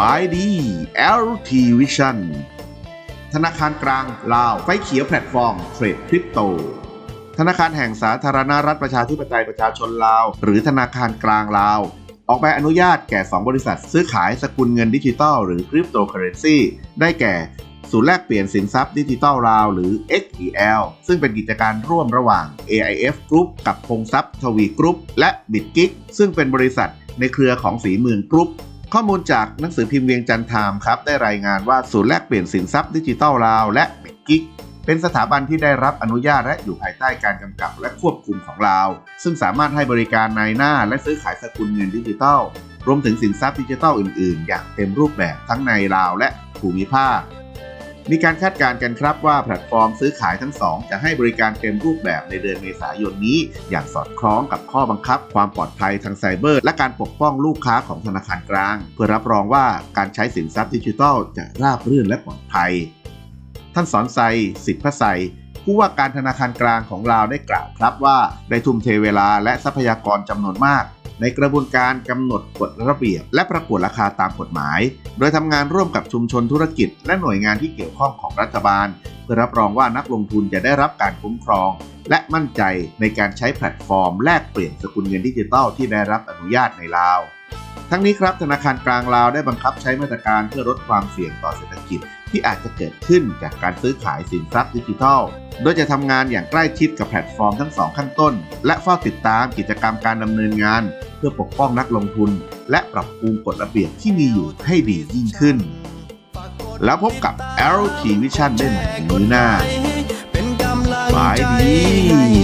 บายดี LT Vision ธนาคารกลางลาว ไฟเขียวแพลตฟอร์มเทรดคริปโต ธนาคารแห่งสาธารณรัฐประชาธิปไตยประชาชนลาว หรือธนาคารกลางลาว ออกใบอนุญาตแก่ 2 บริษัท ซื้อขายสกุลเงินดิจิตอลหรือคริปโตเคอเรนซีได้แก่ศูนย์แลกเปลี่ยนสินทรัพย์ดิจิตอลลาวหรือ XEL ซึ่งเป็นกิจการร่วมระหว่าง AIF Group กับพงทรัพย์ทวีกรุ๊ปและ BitGick ซึ่งเป็นบริษัทในเครือของสีเมืองกรุ๊ป ข้อมูลจากหนังสือพิมพ์เวียงจันทร์ไทม์ครับได้รายงานว่าศูนย์แลกเปลี่ยนสินทรัพย์ดิจิตอลลาวและเมกิกเป็นสถาบันที่ได้รับอนุญาตและอยู่ภายใต้การกำกับและควบคุมของลาว ซึ่งสามารถให้บริการในหน้าและซื้อขายสกุลเงินดิจิทัล รวมถึงสินทรัพย์ดิจิทัลอื่น ๆ อย่างเต็มรูปแบบทั้งในลาวและภูมิภาค มีการคาดการณ์กันครับว่าแพลตฟอร์มซื้อขายทั้งสองจะให้บริการเต็มรูปแบบในเดือนเมษายนนี้ อย่างสอดคล้องกับข้อบังคับ ความปลอดภัยทางไซเบอร์ และการปกป้องลูกค้าของธนาคารกลาง เพื่อรับรองว่าการใช้สินทรัพย์ดิจิทัลจะราบรื่นและปลอดภัย ท่านสอนไซสิทธิพไซผู้ว่าการธนาคารกลางของลาวได้กล่าวครับว่าได้ทุ่มเทเวลาและทรัพยากรจำนวนมาก ในกระบวนการกำหนดกฎระเบียบ และประกวดราคาตามกฎหมาย โดยทำงานร่วมกับชุมชนธุรกิจ และหน่วยงานที่เกี่ยวข้องของรัฐบาล เพื่อรับรองว่านักลงทุนจะได้รับการคุ้มครอง และมั่นใจในการใช้แพลตฟอร์ม แลกเปลี่ยนสกุลเงินดิจิทัลที่ได้รับอนุญาตในลาว ทั้งนี้ครับธนาคารกลางลาวได้บังคับใช้มาตรการเพื่อลดความเสี่ยงต่อเศรษฐกิจ ที่อาจจะเกิดขึ้นจากการซื้อขายสินทรัพย์ดิจิทัล โดยจะทำงานอย่างใกล้ชิดกับแพลตฟอร์มทั้งสองขั้นต้น และเฝ้าติดตามกิจกรรมการดำเนินงาน เพื่อปกป้องนักลงทุน และปรับปรุงกฎระเบียบที่มีอยู่ให้ดียิ่งขึ้น แล้วพบกับ LT Vision ได้ใหม่ในมือหน้าเป็นกำลังบายใจดี